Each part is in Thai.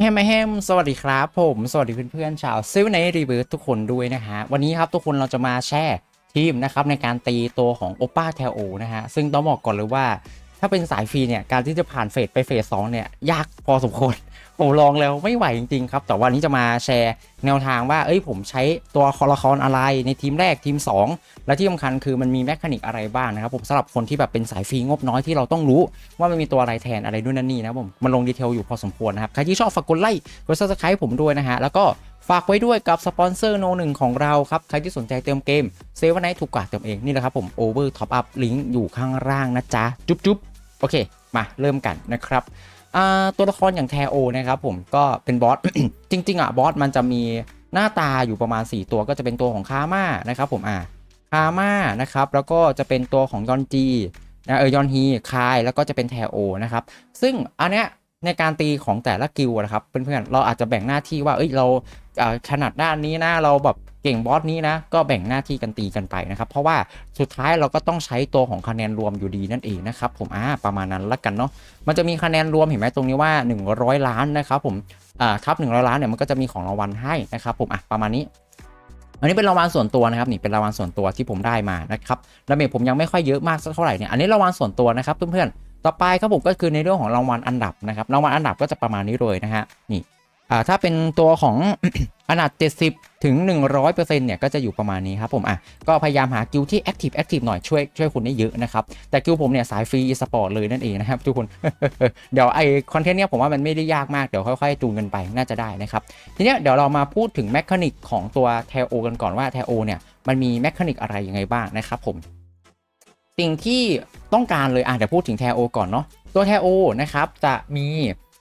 แฮมแฮมสวัสดีครับ ผมสวัสดีเพื่อนๆชาวซิลในรีเบิร์ทุกคนด้วยนะฮะวันนี้ครับทุกคนเราจะมาแชร์ทีมนะครับในการตีตัวของโอป้าแทโอนะฮะซึ่งต้องบอกก่อนเลยว่า ถ้าเป็นสายฟรีเนี่ยการที่จะผ่านเฟสไปเฟสสองเนี่ยยากพอสมควร ผมลองแล้วไม่ไหวจริงๆครับ แต่วันนี้จะมาแชร์แนวทางว่า เอ้ยผมใช้ตัวคอละครอะไรในทีมแรกทีม 2 และที่สำคัญคือมันมีแมคานิกอะไรบ้างนะครับผมสำหรับคนที่แบบเป็นสายฟรีงบน้อยที่เราต้องรู้ ว่ามันมีตัวอะไรแทนอะไรด้วยนั่นนี่นะผมมันลงดีเทลอยู่พอสมควรนะครับ ใครที่ชอบฝากกดไลค์กดซับสไครต์ผมด้วยนะฮะแล้วก็ฝากไว้ด้วยกับสปอนเซอร์โนหนึ่งของเราครับ ใครที่สนใจเติมเกมเซฟวันไนถูกกว่าเติมเองนี่แหละครับผมโอเวอร์ท็อปอัพลิงก์อยู่ข้างล่างนะจ๊ะ จุ๊บจุ๊บโอเค มาเริ่มกันนะครับ ตัวละครอย่างแทโอนะครับผมก็เป็นบอส จริง ๆอะบอสมันจะมีหน้าตาอยู่ประมาณ 4 ตัวก็จะเป็นตัวของคาม่านะครับผมอ่าคาม่านะครับแล้วก็จะเป็นตัวของยอนจีนะเออยอนฮีคายแล้วก็จะเป็นแทโอนะครับซึ่งอันเนี้ย ในการตีของแต่ละกิลนะครับเพื่อนๆเราอาจจะแบ่งหน้าที่ว่าเอ้ยเราอ่าถนัดด้านนี้นะเราแบบเก่งบอสนี้นะก็แบ่งหน้าที่กันตีกันไปนะครับ เพราะว่าสุดท้ายเราก็ต้องใช้ตัวของคะแนนรวมอยู่ดีนั่นเองนะครับผมอ่าประมาณนั้นละกันเนาะมันจะมีคะแนนรวมเห็นไหมตรงนี้ว่า 100 ล้านนะครับผมอ่าทับ100 ล้านเนี่ยมันก็จะมีของรางวัลให้นะครับผมอะประมาณนี้อันนี้เป็นรางวัลส่วนตัวนะครับนี่เป็นรางวัลส่วนตัวที่ผมได้มานะครับดาเมจผมยังไม่ค่อยเยอะมากสักเท่าไหร่เนี่ยอันนี้รางวัลส่วนตัวนะครับเพื่อนๆ ต่อไปครับผมก็คือในเรื่องของรางวัลอันดับนะครับรางวัลอันดับก็จะประมาณนี้เลยนะฮะนี่ถ้าเป็นตัวของอันดับ 70 ถึง 100%เนี่ย ก็จะอยู่ประมาณนี้ครับผมอะก็พยายามหากิลที่แอคทีฟแอคทีฟหน่อยช่วยช่วยคุณได้เยอะนะครับ แต่กิลผมเนี่ย สายฟรีสปอร์ตเลยนั่นเองนะครับ ทุกคน เดี๋ยวไอคอนเทนต์เนี้ยผมว่ามันไม่ได้ยากมาก เดี๋ยวค่อยๆจูนกันไปน่าจะได้นะครับ ทีเนี้ยเดี๋ยวเรามาพูดถึงแมคานิกของตัวเทโอกันก่อนว่าเทโอเนี่ยมันมีแมคานิกอะไรยังไงบ้างนะครับผม สิ่งที่ต้องการเลยอะเดี๋ยวพูดถึงแทโอก่อนเนาะตัวแทโอนะครับจะมี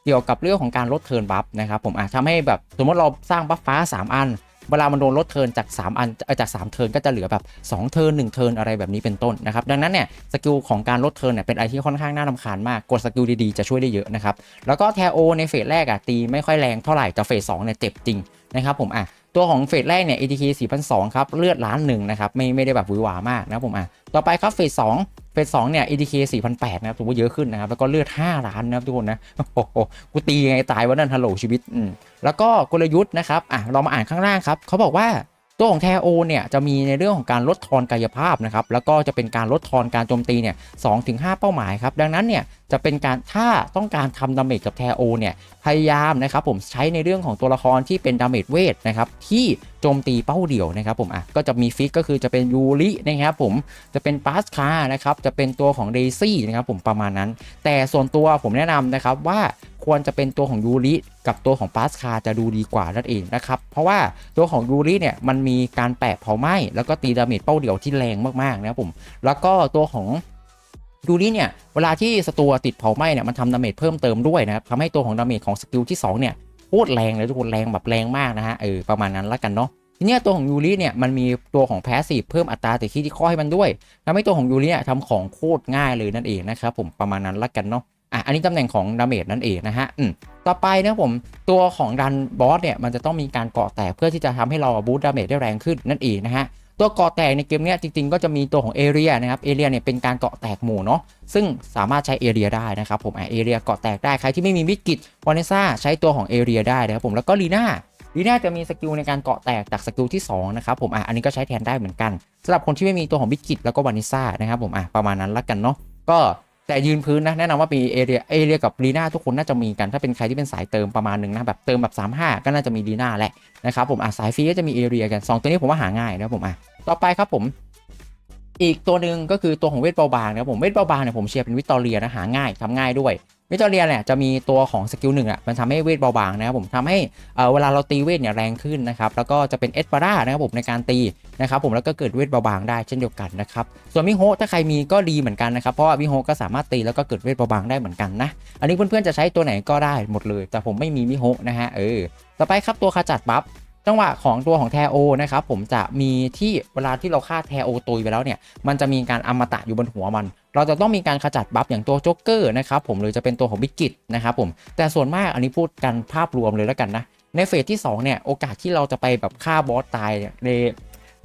เกี่ยวกับเรื่องของการลดเทิร์นบัฟนะครับผมอะทำให้แบบสมมติเราสร้างบัฟฟ้า 3 อัน เวลามันโดนลดเทินจาก 3 อันจาก 3 เทินก็จะเหลือแบบ 2 เทิน1เทินอะไรแบบนี้เป็นต้นนะครับ ดังนั้นเนี่ยสกิลของการลดเทินเนี่ยเป็นอะไรที่ค่อนข้างน่ารำคาญมาก กดสกิลดีๆ จะช่วยได้เยอะนะครับ แล้วก็แทโอในเฟสแรกอะตีไม่ค่อยแรงเท่าไหร่แต่เฟสสองเนี่ยเจ็บจริงนะครับผมอะตัวของเฟสแรกเนี่ย ATK 4,200 ครับ เลือดล้านหนึ่งนะครับ ไม่ไม่ได้แบบวือหวามากนะผมอะ ต่อไปครับเฟสสอง เฟสสองเนี่ย ATK 4,800นะครับถือว่าเยอะขึ้นนะครับ แล้วก็เลือด 5 ล้านนะครับทุกคนนะ โอ้โห กูตีไงตายวันนั้นฮัลโหลชีวิตอืมแล้วก็กลยุทธ์นะครับ อะ เรามาอ่านข้างล่างครับ เขาบอกว่า ตัวของแทโอเนี่ยจะมีในเรื่องของการลดทอนกายภาพนะครับแล้วก็จะเป็นการลดทอนการโจมตีเนี่ยสองถึงห้าเป้าหมายครับดังนั้นเนี่ยจะเป็นการถ้าต้องการทำดาเมจกับแทโอเนี่ยพยายามนะครับผมใช้ในเรื่องของตัวละครที่เป็นดาเมจเวทนะครับที่โจมตีเป้าเดี่ยวนะครับผมอะก็จะมีฟิกก็คือจะเป็นยูรินะครับผมจะเป็นปาสคานะครับจะเป็นตัวของเดซี่นะครับผมประมาณนั้น แต่ส่วนตัวผมแนะนำนะครับว่า ควรจะเป็นตัวของยูริกับตัวของปาสคาจะดูดีกว่านั่นเองนะครับ เพราะว่าตัวของยูริเนี่ยมันมีการแปะเผาไหม้แล้วก็ตีดาเมจเป้าเดี่ยวที่แรงมากๆนะครับผม แล้วก็ตัวของยูริเนี่ยเวลาที่สตัวติดเผาไหม้เนี่ยมันทำดาเมจเพิ่มเติมด้วยนะครับทำให้ตัวของดาเมจของสกิลที่สองเนี่ยโคตรแรงเลยทุกคนแรงแบบแรงมากนะฮะเออประมาณนั้นละกันเนาะทีนี้ตัวของยูริเนี่ยมันมีตัวของแพสซีฟเพิ่มอัตราแต่คีที่ข้อให้มันด้วยทำให้ตัวของยูริเนี่ยทำของโคตรง่ายเลยนั่นเองนะครับผมประมาณนั้นละกันเนาะ อะอันนี้ตำแหน่งของดาเมจนั่นเองนะฮะอืมต่อไปนะผมตัวของดันบอสเนี่ยมันจะต้องมีการเกาะแตกเพื่อที่จะทำให้เราบูตดาเมจได้แรงขึ้นนั่นเองนะฮะตัวเกาะแตกในเกมเนี้ยจริงๆ ก็จะมีตัวของเอเรียนะครับเอเรียเนี่ยเป็นการเกาะแตกหมู่เนาะซึ่งสามารถใช้เอเรียได้นะครับผมอะเอเรียเกาะแตกได้ใครที่ไม่มีวิกฤตวานิซ่าใช้ตัวของเอเรียได้นะครับผมแล้วก็ลีน่าลีน่าจะมีสกิลในการเกาะแตกจากสกิลที่สองนะครับผมอะอันนี้ก็ใช้แทนได้เหมือนกันสำหรับคนที่ไม่มีตัวของวิกฤตแล้วก็วานิซ่านะครับผมอะประมาณนั้นละกันเนาะก็ แต่ยืนพื้นนะแนะนำว่ามีเอเรียเอเรียกับลีน่าทุกคนน่าจะมีกันถ้าเป็นใครที่เป็นสายเติมประมาณหนึ่งนะแบบเติมแบบ35 ก็น่าจะมีลีน่าแหละนะครับผมอะสายฟรีก็จะมีเอเรียกัน 2 ตัวนี้ผมว่าหาง่ายนะผมอะต่อไปครับผมอีกตัวหนึ่งก็คือตัวของเวทเบาบางนะครับผมเวทเบาบางเนี่ยผมเชียร์เป็นวิตตอเรียนะหาง่ายทำง่ายด้วย วิตตอเรียเนี่ยจะมีตัวของสกิลหนึ่งอะมันทำให้เวทเบาบางนะครับผมทำให้เอ่อเวลาเราตีเวทเนี่ยแรงขึ้นนะครับแล้วก็จะเป็นเอสปาร่านะครับผมในการตีนะครับผมแล้วก็เกิดเวทเบาบางได้เช่นเดียวกันนะครับส่วนมิโฮถ้าใครมีก็ดีเหมือนกันนะครับเพราะว่ามิโฮก็สามารถตีแล้วก็เกิดเวทเบาบางได้เหมือนกันนะอันนี้เพื่อนๆจะใช้ตัวไหนก็ได้หมดเลย แต่ผมไม่มีมิโฮนะฮะเออต่อไปครับตัวขจัดบัฟ จังหวะของตัวของแทโอนะครับผมจะมีที่เวลาที่เราฆ่าแทโอตุยไปแล้วเนี่ยมันจะมีการอมตะอยู่บนหัวมัน เราจะต้องมีการขจัดบัฟอย่างตัวโจ๊กเกอร์นะครับผมหรือจะเป็นตัวของบิกกิตนะครับผมแต่ส่วนมากอันนี้พูดกันภาพรวมเลยแล้วกันนะในเฟสที่สองเนี่ยโอกาสที่เราจะไปแบบฆ่าบอสตายเนใน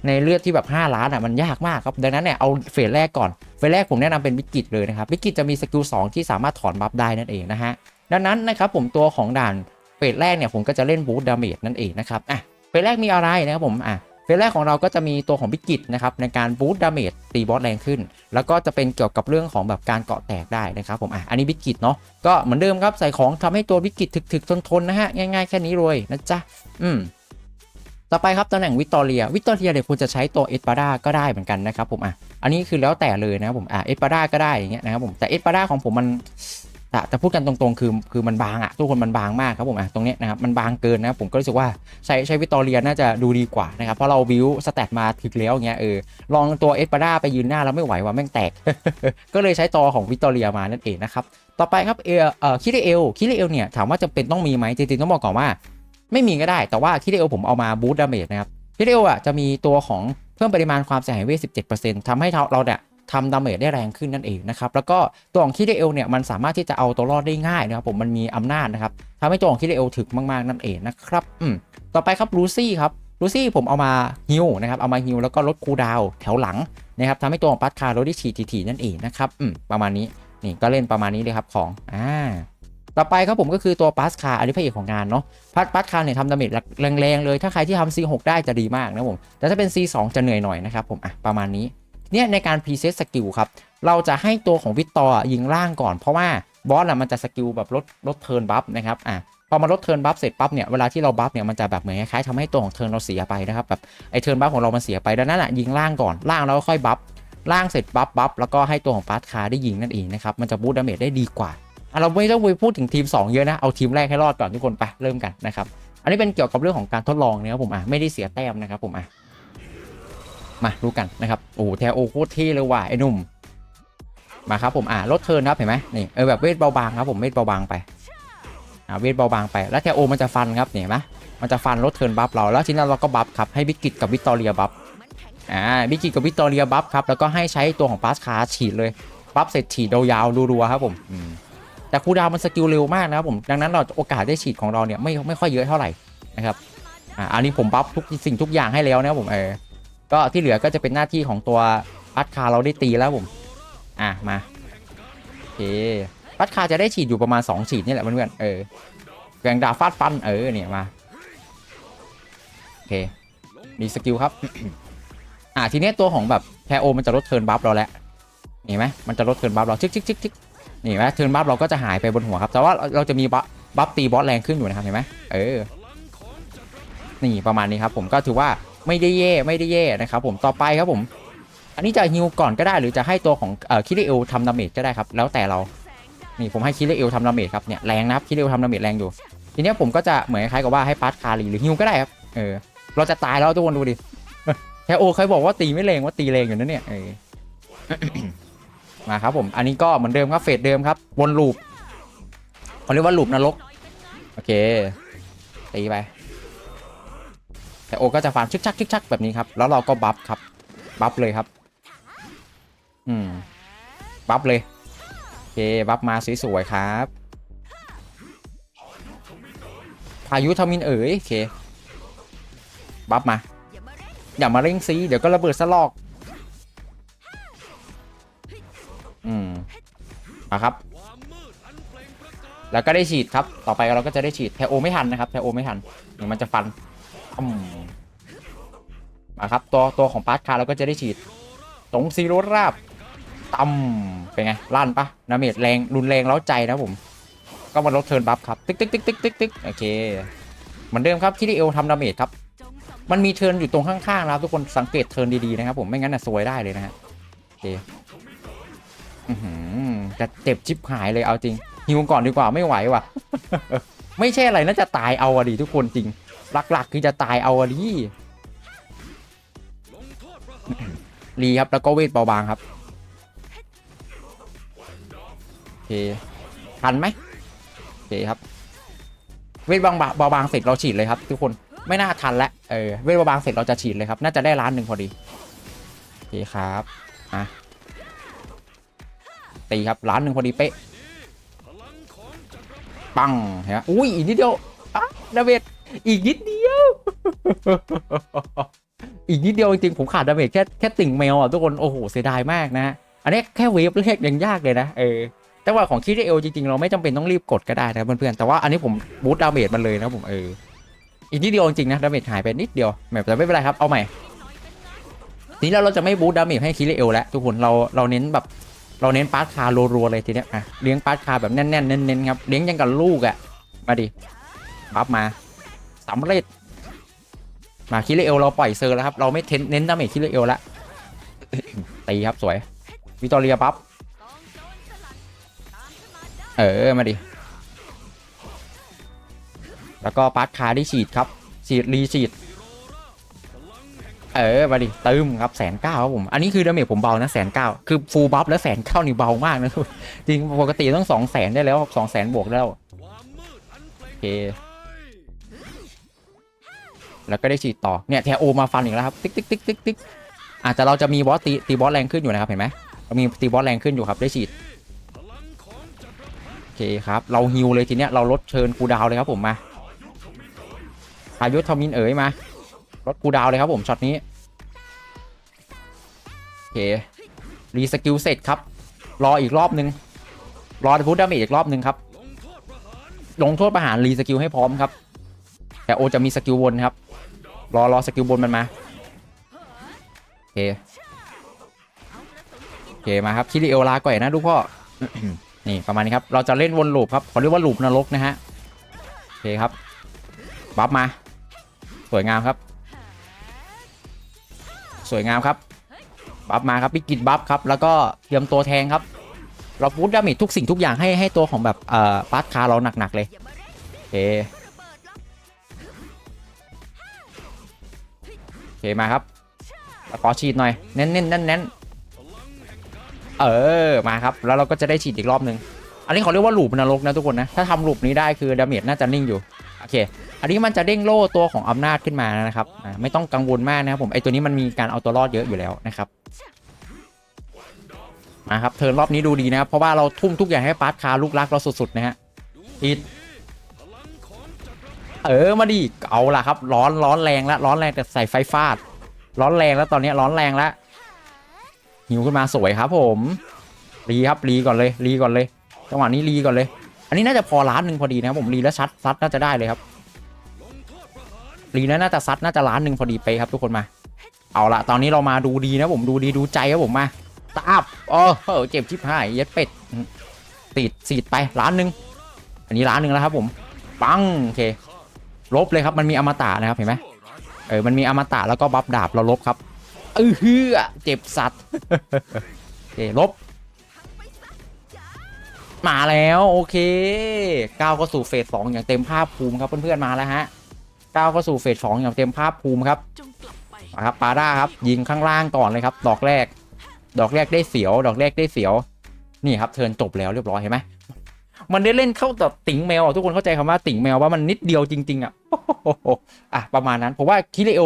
ในเลือดที่แบบ 5 ล้านอะมันยากมากครับดังนั้นเนี่ยเอาเฟสแรกก่อนเฟสแรกผมแนะนำเป็นวิกฤตเลยนะครับวิกฤตจะมีสกิล2ที่สามารถถอนบัฟได้นั่นเองนะฮะดังนั้นนะครับผมตัวของด่าน เฟสแรกเนี่ยผมก็จะเล่นบู t ดาเมจนั่นเองนะครับอะเฟสแรกมีอะไรนะครับผมอะเฟสแรกของเราก็จะมีตัวของบิกิตนะครับในการบู t ดาเมจตีบอสแรงขึ้น แล้วก็จะเป็นเกี่ยวกับเรื่องของแบบการเกาะแตกได้นะครับผมอะอันนี้บิกิตเนาะก็เหมือนเดิมครับใส่ของทำให้ตัวบิกิตถึกๆทนๆนะฮะง่ายๆแค่นี้เลยนะจ๊ะอืมต่อไปครับตำแหน่งวิกตอเรีย วิกตอเรียเนี่ยคุณจะใช้ตัวเอสปาดาก็ได้เหมือนกันนะครับผมอะอันนี้คือแล้วแต่เลยนะครับผมอะเอสปาดาก็ได้อย่างเงี้ยนะครับผมแต่เอสปาดาของผมมัน แต่พูดกันตรงๆ คือคือมันบางอะทุกคนมันบางมากครับผมอะตรงเนี้ยนะครับมันบางเกินนะครับผมก็รู้สึกว่าใช้ใช้วิตอเรียน่าจะดูดีกว่านะครับเพราะเราบิวสแตทมาถึกแล้วเงี้ยเออลองตัวเอสปาดาไปยืนหน้าแล้วไม่ไหวว่าแม่งแตก ก็เลยใช้ตัวของวิตอเรียมานั่นเองนะครับต่อไปครับเออเอ่อคิเรเอลคิเรเอลเนี่ยถามว่าจะเป็นต้องมีไหมจริงๆต้องบอกก่อนว่า ไม่มีก็ได้แต่ว่าคิเรเอลผมเอามาบูตดาเมจนะครับวิดีโอลอะจะมีตัวของเพิ่มปริมาณความเสียหายเวท17%ทำให้เราเนี่ย ทำดาเมจได้แรงขึ้นนั่นเองนะครับแล้วก็ตัวของคิเดเอลเนี่ยมันสามารถที่จะเอาตัวรอดได้ง่ายนะครับผมมันมีอำนาจนะครับทำให้ตัวของคิเดเอลถึกมากๆนั่นเองนะครับอืมต่อไปครับลูซี่ครับลูซี่ผมเอามาฮิลนะครับเอามาฮิลแล้วก็ลดคูดาวแถวหลังนะครับทำให้ตัวของปัตคาร์ลดได้ฉีดถี่ๆนั่นเองนะครับอืมประมาณนี้นี่ก็เล่นประมาณนี้เลยครับของอ่าต่อไปครับผมก็คือตัวปัสคาอันนี้พระเอกของงานเนาะพัดปัดคาเนี่ยทำดาเมจแรงๆเลย ถ้าใครที่ทำ C6 ได้จะดีมากนะผมแต่ถ้าเป็น C2 จะเหนื่อยหน่อยนะครับผมอะประมาณนี้ เนี่ยในการพรีเซตสกิลครับ เราจะให้ตัวของวิตตอร์ยิงล่างก่อน เพราะว่าบอสอะมันจะสกิลแบบลดลดเทิร์นบัฟนะครับอะพอมาลดเทิร์นบัฟเสร็จปั๊บเนี่ยเวลาที่เราบัฟเนี่ยมันจะแบบเหมือนคล้ายๆทำให้ตัวของเทิร์นเราเสียไปนะครับแบบไอเทิร์นบัฟของเรามันเสียไปดังนั้นอะยิงล่างก่อนล่างแล้วค่อยบัฟล่างเสร็จบัฟบัฟแล้วก็ให้ตัวของปาร์ตคาได้ยิงนั่นเองนะครับมันจะบูตดาเมจได้ดีกว่าอะเราไม่ต้องไปพูดถึงทีม 2 เยอะนะเอาทีมแรกให้รอดก่อนทุกคนไปเริ่มกันนะครับอันนี้เป็นเกี่ยวกับเรื่องของการทดลองนะครับผมอะไม่ได้เสียแต้มนะครับผมอะ มาดูกันนะครับโอ้แทโอโคตรเท่เลยว่ะไอ้หนุ่มมาครับผมอะลดเทิร์นครับเห็นไหมนี่เออแบบเวทเบาบางครับผมเวทเบาบางไปอะเวทเบาบางไปแล้วแทโอมันจะฟันครับเห็นไหมมันจะฟันลดเทิร์นบัฟเราแล้วทีนั้นเราก็บัฟครับให้บิกิตกับวิตตอเรียบัฟอ่าบิกิตกับวิตตอเรียบัฟครับแล้วก็ให้ใช้ตัวของปาสคาฉีดเลยบัฟเสร็จฉีดยาวๆรัวๆครับผมอืมแต่คูดาวมันสกิลเร็วมากนะครับผมดังนั้นเราโอกาสได้ฉีดของเราเนี่ยไม่ไม่ค่อยเยอะเท่าไหร่นะครับอ่าอันนี้ผมบัฟทุกสิ่งทุกอย่างให้แล้วนะครับผมเออ ก็ที่เหลือก็จะเป็นหน้าที่ของตัวปัดคาเราได้ตีแล้วผม อะมาโอเคปัดคาจะได้ฉีดอยู่ประมาณ 2 ฉีดนี่แหละเพื่อนๆเออแกงดาฟาดฟันเออเนี่ยมาโอเคมีสกิลครับ อ่าทีเนี้ยตัวของแบบแพโอมันจะลดเทิร์นบัฟเราแล้วเห็นไหมมันจะลดเทิร์นบัฟเราชิกชิกชิกชิกนี่ไหมเทิร์นบัฟเราก็จะหายไปบนหัวครับ แต่ว่าเราเราจะมีบัฟบัฟตีบอสแรงขึ้นอยู่นะครับเห็นไหมเออ นี่ประมาณนี้ครับ ผมก็ถือว่า ไม่ได้แย่ไม่ได้แย่นะครับผมต่อไปครับผม อันนี้จะฮิวก่อนก็ได้หรือจะให้ตัวของเอ่อคิริเอลทำดาเมจก็ได้ครับแล้วแต่เรานี่ผมให้คิริเอลทำดาเมจครับเนี่ยแรงนะครับคิริเอลทำดาเมจแรงอยู่ทีนี้ผมก็จะเหมือนคล้ายกับว่าให้ปาร์ตคารีหรือฮิวก็ได้ครับเออเราจะตายแล้วทุกคนดูดิแค่โอเคยบอกว่าตีไม่แรงว่าตีแรงอยู่นะเนี่ยเออมาครับผมอันนี้ก็เหมือนเดิมครับเฟสเดิมครับวนลูปเขาเรียกว่าลูปนรกโอเคตีไป แต่โอก็จะฟันชึกชักชึกชักแบบนี้ครับแล้วเราก็บัฟครับบัฟเลยครับ อืมบัฟเลยโอเคบัฟมาสวยๆครับ พายุทมินเอ๋ยโอเคบัฟมา อย่ามาเร่งซีเดี๋ยวก็ระเบิดสลอก อืมมาครับ แล้วก็ได้ฉีดครับ ต่อไปเราก็จะได้ฉีดแทโอไม่ทันนะครับแทโอไม่ทันเดี๋ยวมันจะฟัน มาครับตัวตัวของปาร์ตคาร์เราก็จะได้ฉีดตรงซีโร่ราบต่ำเป็นไงลั่นปะนาเมจแรงรุนแรงแล้วใจนะผม ก็มาลดเทิร์นบัฟครับตึ๊กตึ๊กตึ๊กตึ๊กตึ๊กตึ๊กโอเคเหมือนเดิมครับที่ดีเอลทำดาเมจครับ มันมีเทิร์นอยู่ตรงข้างๆนะครับทุกคนสังเกตเทิร์นดีๆนะครับผมไม่งั้นน่ะซวยได้เลยนะฮะโอเคจะเจ็บชิบหายเลยเอาจริงฮิวก่อนดีกว่าไม่ไหวว่ะ ไม่ใช่อะไรน่าจะตายเอาอะดิทุกคนจริง หลักๆ คือจะตายเอาอะดิรีครับแล้วก็เวทเบาบางครับโอเคทันไหมโอเคครับ เวทบางเบาบางเสร็จเราฉีดเลยครับ ทุกคนไม่น่าทันแล้วเออเวทเบาบางเสร็จเราจะฉีดเลยครับ น่าจะได้ล้านหนึ่งพอดีโอเคครับอะตีครับล้านหนึ่งพอดีเป๊ะปังเห็นไหมอุ้ยอีกนิดเดียวอะดาเมจ อีกนิดเดียว อีกนิดเดียวจริงๆผมขาดดาเมจแค่แค่ติ่งแมวอะทุกคน โอ้โห เสียดายมากนะ อันนี้แค่เวฟแรกยังยากเลยนะ เออจังหวะของคิดเอลจริงๆ เราไม่จำเป็นต้องรีบกดก็ได้นะเพื่อนๆ แต่ว่าอันนี้ผมบูตดาเมจมันเลยนะผมเออ อีกนิดเดียวจริงๆนะดาเมจหายไปนิดเดียวแบบแต่ไม่เป็นไรครับ เอาใหม่ ทีนี้เราเราจะไม่บูตดาเมจให้คิดเอลแล้วทุกคน เราเราเน้นแบบเราเน้นปาร์ตคารัวๆเลยทีเนี้ยอะเลี้ยงปาร์ตคาแบบแน่นๆเน้นๆครับ เลี้ยงยังกับลูกอะ มาดิบัฟมา สำเร็จ มาคิดเอลเราปล่อยเซอร์แล้วครับ เราไม่เทนเน้นดาเมจคิดเอลล้วตีครับสวย วิตอเรียบัฟเออ มาดิ แล้วก็ปาร์ตคาที่ฉีดครับ ฉีด รีฉีด เออ มาดิตึมครับแสนเก้าครับผม อันนี้คือดาเมจผมเบานะแสนเก้าคือฟูลบัฟแล้วแสนเก้านี่เบามากนะจริงปกติต้องสองแสนได้แล้วสองแสนบวกแล้ว โอเค แล้วก็ได้ฉีดต่อเนี่ยแทโอมาฟันอีกแล้วครับติ๊กติ๊กติ๊กติ๊กติ๊กอาจจะเราจะมีบอสตีตีบอสแรงขึ้นอยู่นะครับเห็นไหมเรามีตีบอสแรงขึ้นอยู่ครับได้ฉีดโอเคครับเราฮิวเลยทีเนี้ยเราลดเชิญคูดาวเลยครับผมมาพายุทอมินเอ๋ยมาลดคูดาวเลยครับผมช็อตนี้โอเครีสกิลเสร็จครับ รออีกรอบนึงรอพุทดาเมจอีกรอบนึงครับลงโทษประหารรีสกิลให้พร้อมครับแต่โอจะมีสกิลวนครับ รอรอสกิลบนมันมาโอเคโอเคมาครับคิริเอลลาก่อยนะลูกพ่อนี่ประมาณนี้ครับเราจะเล่นวนลูปครับเขาเรียกว่าลูปนรกนะฮะโอเคครับบัฟมา สวยงามครับ สวยงามครับบัฟมาครับพิกิตบัฟครับแล้วก็เตรียมตัวแทงครับ เราพุทดาเมจทุกสิ่งทุกอย่างให้ให้ตัวของแบบเอ่อปาร์ตคาเราหนักๆเลยโอเค เคมาครับขอฉีดหน่อยเน้นๆเน้นเน้นเออมาครับ แล้วเราก็จะได้ฉีดอีกรอบหนึ่งอันนี้เขาเรียกว่าลูปนรกนะทุกคนนะ ถ้าทำลูปนี้ได้คือดาเมจน่าจะนิ่งอยู่ โอเค อันนี้มันจะเด้งโล่ตัวของอำนาจขึ้นมานะครับ ไม่ต้องกังวลมากนะครับผม ไอตัวนี้มันมีการเอาตัวรอดเยอะอยู่แล้วนะครับมาครับเทิร์นรอบนี้ดูดีนะครับ เพราะว่าเราทุ่มทุกอย่างให้ปาร์ตคาลูกรักเราสุดๆนะฮะอีด เออมาดิเอาล่ะครับ ร้อนร้อนแรงแล้วร้อนแรงแต่ใส่ไฟฟาด ร้อนแรงแล้วตอนนี้ร้อนแรงแล้วหิวขึ้นมาสวยครับ ผมรีครับรีก่อนเลยรีก่อนเลยจังหวะนี้รีก่อนเลย อันนี้น่าจะพอล้านหนึ่งพอดีนะครับผมรีแล้วซัดซัดน่าจะได้เลยครับรีแล้วน่าจะซัดน่าจะล้านหนึ่งพอดีไปครับทุกคนมา เอาละตอนนี้เรามาดูดีนะผมดูดีดูใจครับผมมาตาบโอ้โหเจ็บชิบหายเย็ดเป็ดติดสีดไปล้านหนึ่งอันนี้ล้านหนึ่งแล้วครับผมปังโอเค ลบเลยครับมันมีอมตะนะครับเห็นไหมเออมันมีอมตะแล้วก็บัฟดาบเราลบครับเออฮือเจ็บสัตว์โอเคลบ มาแล้วโอเคก้าวเข้าสู่เฟสสองอย่างเต็มภาคภูมิครับเพื่อนๆมาแล้วฮะก้าวเข้าสู่เฟสสองอย่างเต็มภาคภูมิครับจงกลับไปมาครับปาด้าครับยิงข้างล่างก่อนเลยครับ ดอกแรก ดอกแรกได้เสียว ดอกแรกได้เสียว นี่ครับเทินจบแล้วเรียบร้อยเห็นไหม มันได้เล่นเข้าต่อติ่งแมวทุกคนเข้าใจคำว่าติ่งแมวว่ามันนิดเดียวจริง ๆ อะอะประมาณนั้นผมว่าคิริโอ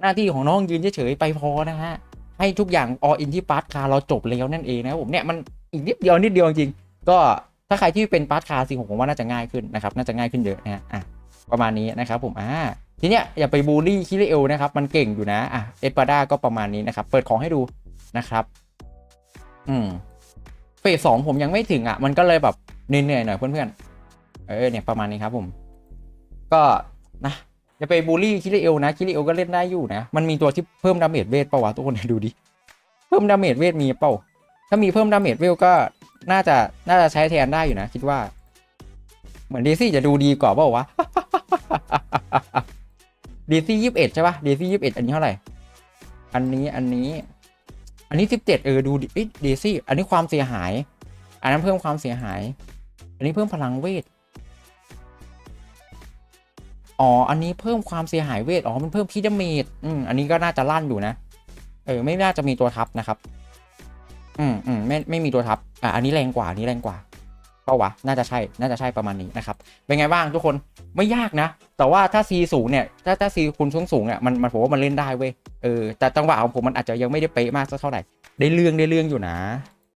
หน้าที่ของน้องยืนเฉยๆไปพอนะฮะให้ทุกอย่างออินที่ปาร์ตคาเราจบแล้วนั่นเองนะผมเนี่ยมันอีกนิดเดียวนิดเดียวจริงก็ถ้าใครที่เป็นปาร์ตคาสิผมผมว่าน่าจะง่ายขึ้นนะครับน่าจะง่ายขึ้นเยอะนะฮะอะประมาณนี้นะครับผมอ่าทีเนี้ยอย่าไปบูลลี่คิริเอลนะครับมันเก่งอยู่นะอะเอสปาด้าก็ประมาณนี้นะครับเปิดของให้ดูนะครับ อืม สสองผมยังไม่ถึงอะ มันก็เลยแบบเหนื่อยๆหน่อยเพื่อนๆ เออเนี่ยประมาณนี้ครับผม ก็นะอย่าไปบูลลี่คิริเอลนะคิริเอลก็เล่นได้อยู่นะ มันมีตัวที่เพิ่มดาเมจเวทเปล่าวะทุกคนดูดิ เพิ่มดาเมจเวทมีเปล่า ถ้ามีเพิ่มดาเมจเวลก็น่าจะน่าจะใช้แทนได้อยู่นะ คิดว่า เหมือนดีซี่จะดูดีกว่าเปล่าวะดีซี่ยี่สิบเอ็ดใช่ปะดีซี่ยี่สิบเอ็ดอันนี้เท่าไหร่ อันนี้อันนี้ อันนี้สิบเจ็ดเออ ดูดิเอ้ยดีซี่ อันนี้ความเสียหาย อันนั้นเพิ่มความเสียหาย อันนี้เพิ่มพลังเวท อ๋อ อันนี้เพิ่มความเสียหายเวท อ๋อ มันเพิ่มพีดาเมดอืม อันนี้ก็น่าจะลั่นอยู่นะ เออ ไม่น่าจะมีตัวทับนะครับ อืมอืมไม่ ไม่มีตัวทับ อะ อันนี้แรงกว่า อันนี้แรงกว่า เปล่าวะน่าจะใช่น่าจะใช่ประมาณนี้นะครับเป็นไงบ้างทุกคนไม่ยากนะ แต่ว่าถ้า C สูงเนี่ยถ้าถ้า C คุณสูงสูงเนี่ยมันมันผมว่ามันเล่นได้เว้ยเออแต่จังหวะของผมมันอาจจะยังไม่ได้เป๊ะมากสักเท่าไหร่ได้เรื่องได้เรื่องอยู่นะ